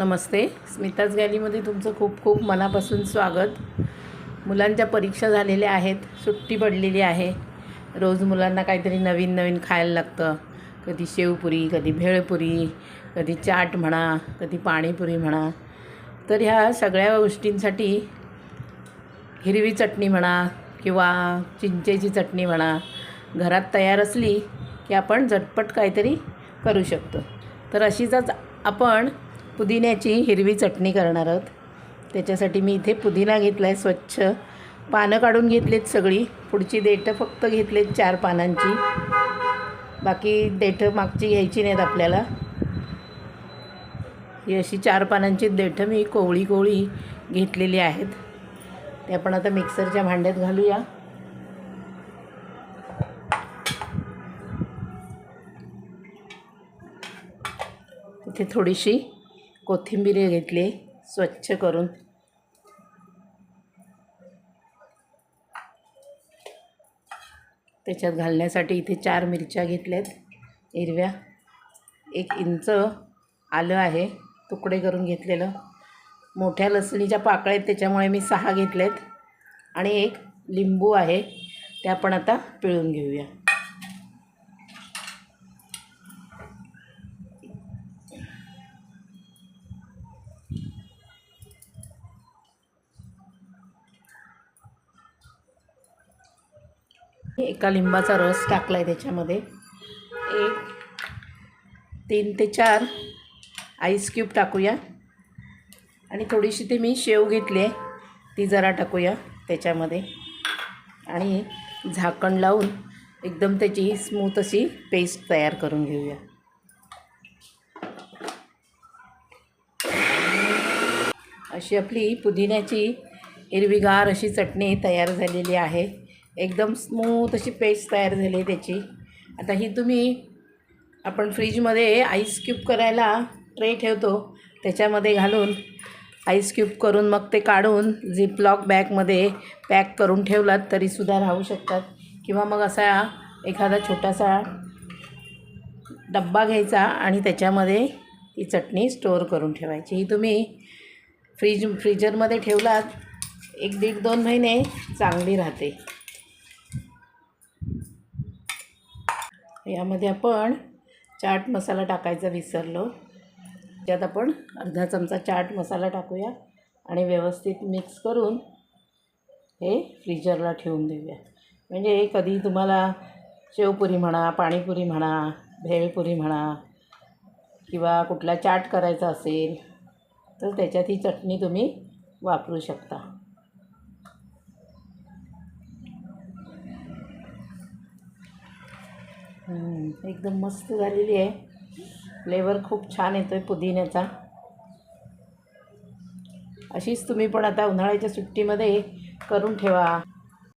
नमस्ते. स्मिताज गॅलीमध्ये तुमचं खूप खूप मनापासून स्वागत. मुलांच्या परीक्षा झालेल्या आहेत सुट्टी पडलेली आहे. रोज मुलांना काहीतरी नवीन नवीन खायला लागतं. कधी शेवपुरी कधी भेळपुरी कधी चाट म्हणा कधी पाणीपुरी म्हणा. तर ह्या सगळ्या गोष्टींसाठी हिरवी चटणी म्हणा किंवा चिंचेची चटणी म्हणा घरात तयार असली की आपण झटपट काहीतरी करू शकतो. तर अशीच आपण पुदिन्याची हिरवी चटणी करणार आहोत. त्याच्यासाठी मी इथे पुदिना घेतला आहे स्वच्छ. पानं काढून घेतलीत सगळी. पुढची देठं फक्त घेतलीत चार पानांची. बाकी देठं मागची घ्यायची नाहीत आपल्याला. ही अशी चार पानांची देठं मी कोवळी कोवळी घेतलेली आहेत. ते आपण आता मिक्सरच्या भांड्यात घालूया. इथे थोडीशी कोथिंबीर घेतली स्वच्छ करून. त्याच्यात घालण्यासाठी इथे चार मिरच्या घेतल्यात हिरव्या. एक इंच आलं आहे तुकडे करून घेतलेलं. मोठ्या लसणीच्या पाकळ्या आहेत त्याच्यामुळे मी सहा घेतल्यात. आणि एक लिंबू आहे त्या आपण आता पिळून घेऊया. एका लिंबाचा रस टाकला आहे त्याच्यामध्ये. एक तीन ते चार आईस क्यूब टाकूया. आणि थोडीशी ते मी शेव घेतली आहे. ती जरा टाकूया त्याच्यामध्ये. आणि झाकण लावून एकदम त्याची स्मूथ अशी पेस्ट तयार करून घेऊया. अशी आपली पुदिन्याची हिरवीगार अशी चटणी तयार झालेली आहे. एकदम स्मूथ अशी पेस्ट तयार झाली आहे त्याची. आता ही तुम्ही आपण फ्रीजमध्ये आईस क्यूब करायला ट्रे ठेवतो. त्याच्यामध्ये घालून आईस क्यूब करून मग ते काढून झिपलॉक बॅगमध्ये पॅक करून ठेवलात तरीसुद्धा राहू शकतात. किंवा मग असा एखादा छोटासा डब्बा घ्यायचा आणि त्याच्यामध्ये ही चटणी स्टोअर करून ठेवायची. ही तुम्ही फ्रीज फ्रीजरमध्ये ठेवलात एक दीड दोन महिने चांगली राहते. यामध्ये आपण चाट मसाला टाकायचा विसरलो. त्यात आपण अर्धा चमचा चाट मसाला टाकूया आणि व्यवस्थित मिक्स करून हे फ्रीजरला ठेवून देऊया. म्हणजे कधी तुम्हाला शेवपुरी म्हणा पाणीपुरी म्हणा भेळपुरी म्हणा किंवा कुठला चाट करायचा असेल तर त्याच्यात ही चटणी तुम्ही वापरू शकता. एकदम मस्त झालेली आहे. फ्लेवर खूप छान येतो आहे पुदिन्याचा. अशीच तुम्ही पण आता उन्हाळ्याच्या सुट्टीमध्ये करून ठेवा.